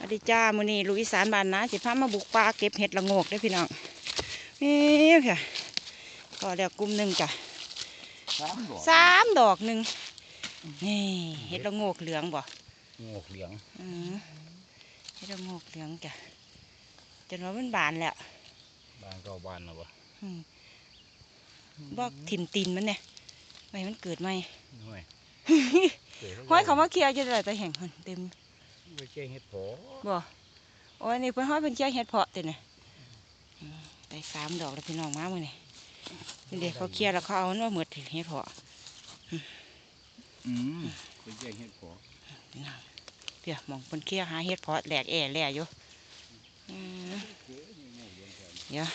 สวัสดีจ้ามื้อนี้ลูกอีสานบ้านนะสิพามาบุกป่าเก็บเห็ดละโงกเด้อพี่น้องนี่ค่ะก็เดี๋ยวกลุ่มหนึ่งจ้ะสามดอกสามดอกหนึ่งนี่เห็ดละโงกเหลืองบ่งอกเหลืองอืมเห็ดละโงกเหลืองจ้ะจนว่ามันบานแล้วบานเก่าบานนะวะอืมบอกถิ่มตีนมันเนี่ยไว้มันเกิดไหมห่วยห้อยเขามาเคลียร์จะได้แต่แห่งหันเต็ม ไม่ใช่เห็ดผอบ่โอ้ยนี่เพิ่นห้อยเป็นเจ้าเฮ็ดเพาะเต็เนี่ยอืมได้สามดอกแล้วพี่น้องมามื้อนี่นี่เด็กเขาเคลียร์แล้วเขาเอาเนาะหมดเฮ็ดเพาะอืมไม่ใช่เห็ดผอพี่น้องเดี๋ยวมองเพิ่นเคลียร์หาเฮ็ดเพาะแหลกแอ่แหล่อยู่อืมเดี๋ยว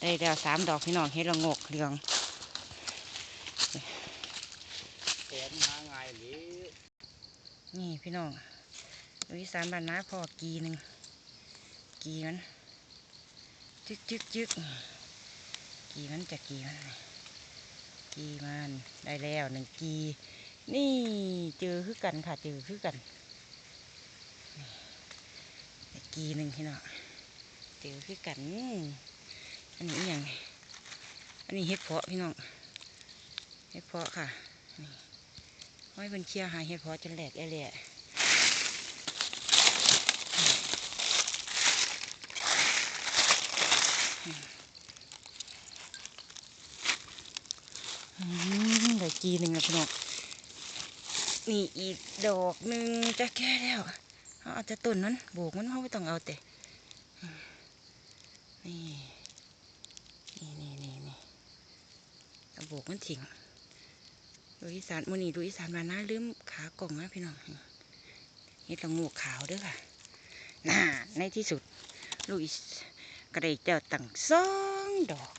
ได้แล้วสามดอกพี่น้องเฮ็ดละโงกเหลืองแขนหาง่ายเลยนี่พี่น้อง ลูกอีสานบ้านนาพ่อกีหนึ่งกีมันจึกจึกจึกกีมันจะกีมันกีมันได้แล้วหนึ่งกีนี่เจอคือกันค่ะเจอคือกันกีหนึ่งพี่น้องเจอคือกันอันนี้อย่างอันนี้เห็ดเพาะพี่น้องเห็ดเพาะค่ะนี่ห้อยเป็นเชียร์หายเห็ดเพาะจนแหลกแอะแหละ ได้กีหนึ่งแล้วพี่น้องนี่อีกดอกหนึ่งจะแก่แล้วเอาอาแต่ต้นนั้นโบกมันเขาไม่ต้องเอาแต่นี่นี่นี่นี่นี่เอาโบกมันทิ้งดูอีสานมันนี่ดูอีสานมาหนะลืมขากล่องนะพี่น้องเห็ดละโงูขาวเด้วยค่ะน่าในที่สุด ลูกอีกระไดเจ้าตั้งสองดอก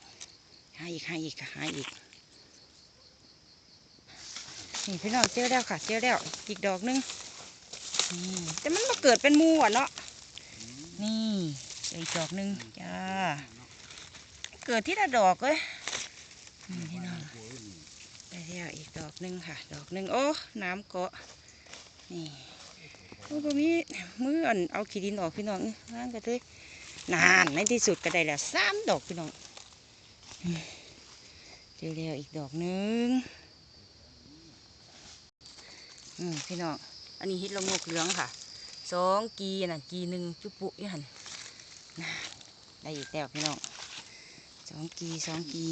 หาอีกหาอีกหาอีก นี่พี่น้องเจอแล้วค่ะ เจอแล้วอีกดอกหนึงนี่แต่มันมาเกิดเป็นมูอะเนาะนี่อีกดอกหนึงจ้าเกิดที่ละดอกเลยนี่พี่น้องได้แล้วอีกดอกหนึงค่ะ ดอกหนึงโอ้น้ำเกาะนี่โอ้ตรงนี้มืออันเอาขี้ดินออกพี่น้องล้างกันเลยนานในที่สุดก็ได้แล้วสามดอกพี่น้องเจอแล้วอีกดอกหนึง อืมพี่น้อง อันนี้เฮิตละโงกเหลืองค่ะ สองกีน่ะกีหนึ่งจุปุยี่หันน่ะได้อีกแล้วพี่น้องสองกีสองกี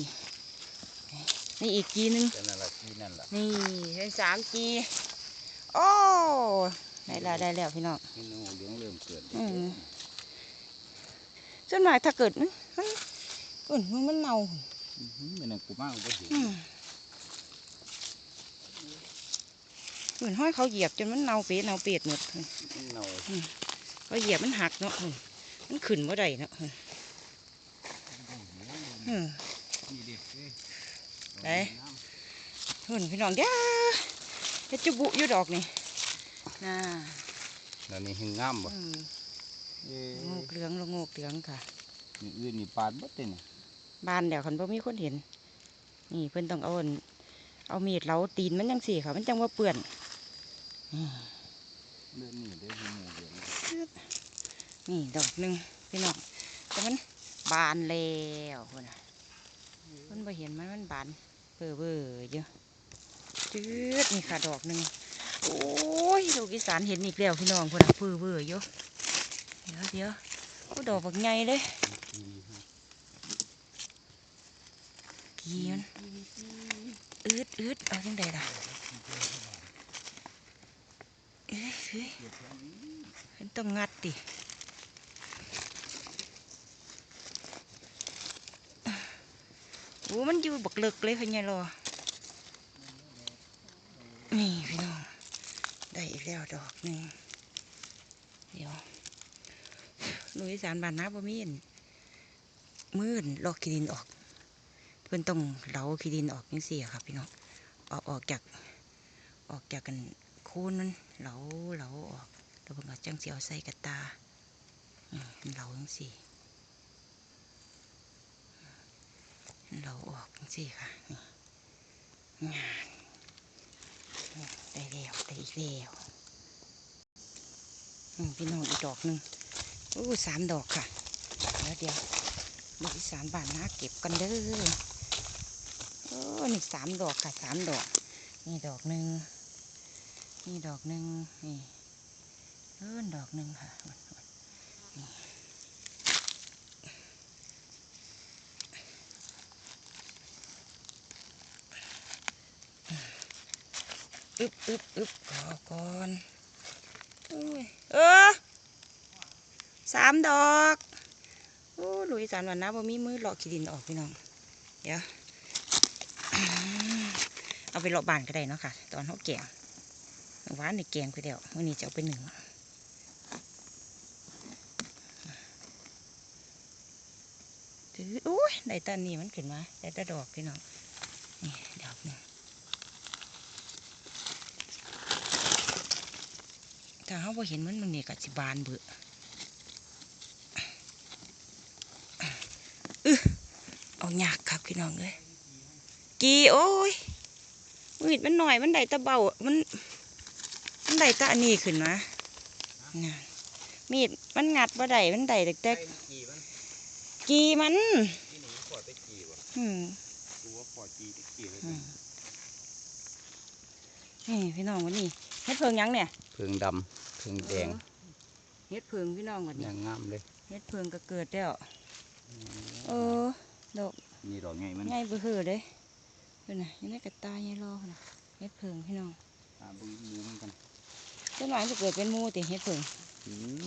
นี่อีกกีหนึ่งแต่นั่นแหละที่นั่นแหละนี่เป็นสามกีโอ้ได้แล้วได้แล้วพี่น้องเห็ดเหลืองเริ่มเกิดอืมส่วนมากถ้าเกิดมันมันอุ่นมันมันเน่าอื้อหือมันนั่งกูมากก็เห็น อืมเหมือนห้อยเขาเหยียบจนมันเน่าเปียเน่าเปียดหมดมันเน่าเขาเหยียบมันหักเนาะอืมมันขึ้นว่าได้เนาะอืมอืมนี่เด็กเอ้ยไหนหุ่นพี่น้องเด้อเฮ็ดจุบุอยู่ดอกนี่น่าแล้วนี่หิงงามบ่อืมเอ้งูกเหลืองละงูกเหลืองค่ะนี่อื่นนี่ปาดบ่เต็มบ้านเดี๋ยวคันบ่มีคนเห็น นี่เพิ่นต้องเอาอันเอามีดเหลาตีนมันจังสี่ค่ะ มันจังว่าเปื่อนอืม เรื่องนี้เด้อหิงเหลืองนี่ดอกหนึ่งพี่น้องแต่มันบานแล้วพุ่นน่ะเพิ่นบ่เห็นมันมันบานเบ้อเบ้อเยอะจืดนี่ค่ะดอกหนึ่งโอ้ยลูกอีสานเห็นอีกแล้วพี่น้องพุ่นน่ะเบ้อเบ้อเยอะเดี๋ยวเดี๋ยวโอ้ดอกบักใหญ่เลยกีมันอืดอืดเอาจังใดล่ะ เฮ้ยมันต้องงัดดิโอ้มันอยู่บักเลิกเลยพะเนี่ยรอนี่พี่น้อง ได้อีกแล้วดอกหนึ่งเดี๋ยวลุยสารบานน้าบ่มีนมื่นลอกขีดินออก เพื่อนต้องเหลาขี้ดินออกยังเสียครับพี่น้องออกออกจากออกจากกัน คนนั้นเหลาเหลาออกแล้วเพิ่นก็จังสีเอาใส่กระตาเหลาจังสีเหลาออกจังสีค่ะนี่งานได้แล้วได้อีกแล้วอืมพี่น้องอีกดอกหนึ่งโอ้สามดอกค่ะแล้วเดี๋ยวลูกอีสานบ้านนาเก็บกันเด้อโอ้นี่สามดอกค่ะสามดอก นี่ดอกหนึ่ง นี่ดอกหนึ่งนี่เอิ้นดอกหนึ่งค่ะนี่อึบอึบอึบขอก่อนอุ้ยเออสามดอกโอ้หลุยสานวันนะบ่มีมือหลอกขีดินออกพี่น้อง เดี๋ยว เอาไปเลาะบานก็ได้เนาะค่ะ ตอนเขาแกง หวานในแกงไปเดียววันนี้จะเอาไปหนึ่งถือโอ้ยได้ตานี่มันขึ้นมาได้ตาดอกพี่น้องนี่ดอกหนึงถ้าเขาพอเห็นมันมันนี่ก็สิบานเบื่ออื้อเอายากครับพี่น้องเลยกีโอ้ยมีดมันหน่อยมันได้ตะเบามัน มันได้แตะอันนี้ขึ้นมาน่ะมีดมันงัดบ่ได้มันได้แต่แต่กี่มันกีมันที่หนีปอดไปกี่วะอืมดูว่าปอดกี่ไปกี่เลยอืมนี่พี่น้องวันนี้เฮ็ดเพิงหยังเนี่ยเพิงดำเพิงแดงเฮ็ดเพิงพี่น้องวันอนี้ย่างงามเลยเฮ็ดเพิงก็เกิดแล้วเออดอกนี่ดอกไงมันง่ายเบื่อเหือเด้เพิ่นน่ะอยังได้กระตายยังรอพุ่นน่ะเฮ็ดเพิงพี่น้องตาบึ้งมูมันกัน ต้นไม้จะเกิดเป็นหมู่ติเฮ็ดเพิงอืม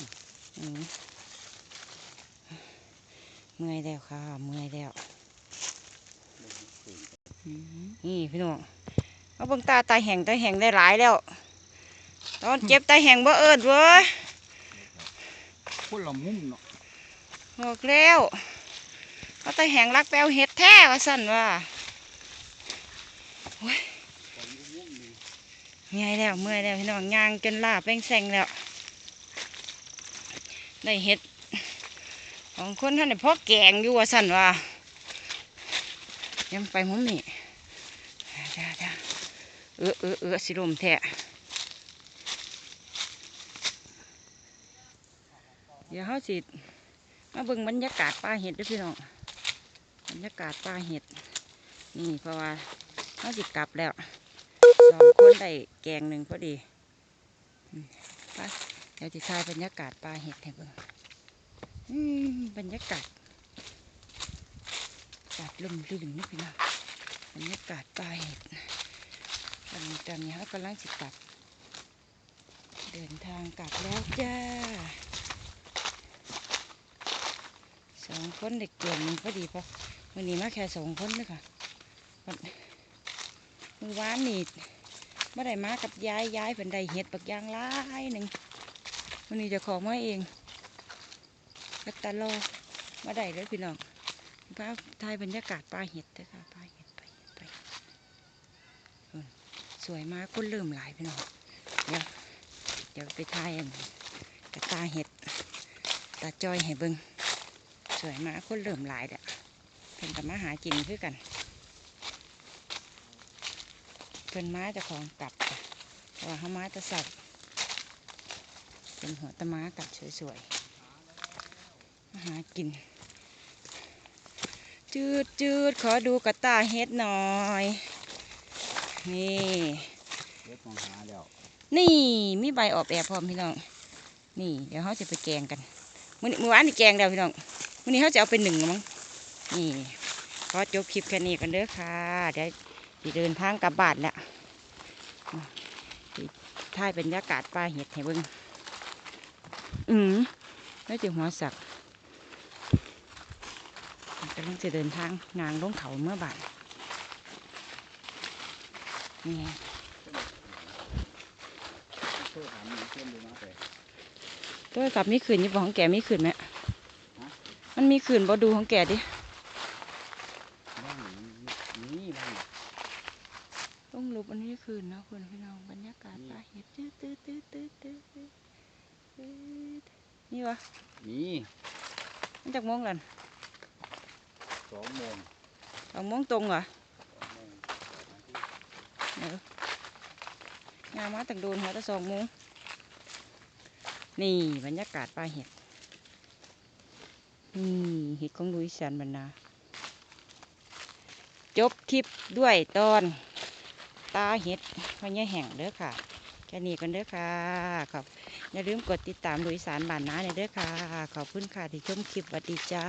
อืมเมื่อยแล้วค่ะ เมื่อยแล้วนี่พี่น้องเอาเบิ่งตาตายแห้งตายแห้งได้หลายแล้ว ตอนเจ็บตายแห้งบ่เอิดเว้ยคนละมุมเนาะบอกแล้วเขาตายแห้งรักแปลวเห็ดแท้ว่าสั่นว่าโอ้ย เมื่อยแล้วเมื่อยแล้วพี่น้องย่างจนลาแป้งแซงแล้ว ได้เห็ด ของคนท่านได้พ่อแกงอยู่ว่าสั่นว่ายังไปมุมนี่จ้าจ้าเออเออเออสิลมแท้เดี๋ยวเขาสิมาเบิ่งบรรยากาศป่าเห็ดด้วยพี่น้องบรรยากาศป่าเห็ด นี่เพราะว่าเขาสิกลับแล้ว สองคนได้แกงหนึ่งพอดีไปเดี๋ยวจะถ่ายบรรยากาศป่าเห็ดให้เบิ่งบรรยากาศอากาศลมลื่นนี่พี่น้องบรรยากาศป่าเห็ดตอนนี้ตอนนี้เขากำลังสิกลับ เดินทางกลับแล้วจ้าสองคนเด็กเก่งพอดีพอวันนี้มาแค่สองคนเลยค่ะ มือวานนี่ไม่ได้มากับยายยายเป็นได้เห็ดปักยางลายหนึ่งวันนี้จะของมาเองก็ตลอมาได้เลยพี่น้องพาทายบรรยากาศป่าเห็ดเด้อค่ะป่าเห็ดไปไปสวยมากคนเริ่มหลายพี่น้องเดี๋ยวเดี๋ยวไปทายอันกระตาเห็ดตาจอยให้เบิงสวยมากคนเริ่มหลายเด้อเพิ่นกับมาหากินคือกันเพิ่นมาเจะของกลับจ้ะเพราะว่าเขามาแตะสับเป็นหัวตะม้ากลับสวยๆมาหากิน จืดจืดขอดูกระตาเฮ็ดหน่อย นี่เล็ดมองหาแล้วนี่มีใบออบแอบพร้อมพี่น้อง นี่เดี๋ยวเขาจะไปแกงกันมื้อนี้มื้อวานนี่แกงแล้วพี่น้องมื้อนี้เขาจะเอาไปหนึ่งมั้งนี่ขอจบคลิปแค่นี้กันเด้อค่ะเดี๋ยว สิเดินทางกลับบ้านแล้วสิถ่ายบรรยากาศป่าเห็ดให้เบิ่งอืมแล้วจะหัวสักกำลังจะเดินทางงานลงเขาเมื่อบ่ายนี่ไงเพื่อถามมีเพื่อนดูนะแต่โทรศัพท์มีขืนยี่บของแกมีขืนไหมมันมีขืนบอดูของแกดิ บ้านนี่บ้าน ต้องรูปมั นมีขืนเนาะคุณพี่น้องบรรยากาศป่าเห็ดตื้อตื้อตื้อตื้อตื้อตื้อตื้อนี่วะนี่มันจากโมงกันสองโมงสองโมงตรงเหรอสองโมงเดี๋ยวงานมาตั้งโดนหัวแต่สองโมงนี่บรรยากาศป่าเห็ดนี่เห็ดของลุยสันบรรณาจบคลิปด้วยตอน ตาเห็ดวันนี้แห้งเด้อค่ะแค่นี้กันเด้อค่ะขอบอย่าลืมกดติดตามดูอีสารบ้านนาเนี่ยเด้อค่ะ ขอบคุณค่ะที่ชมคลิปสวัสดีจ้า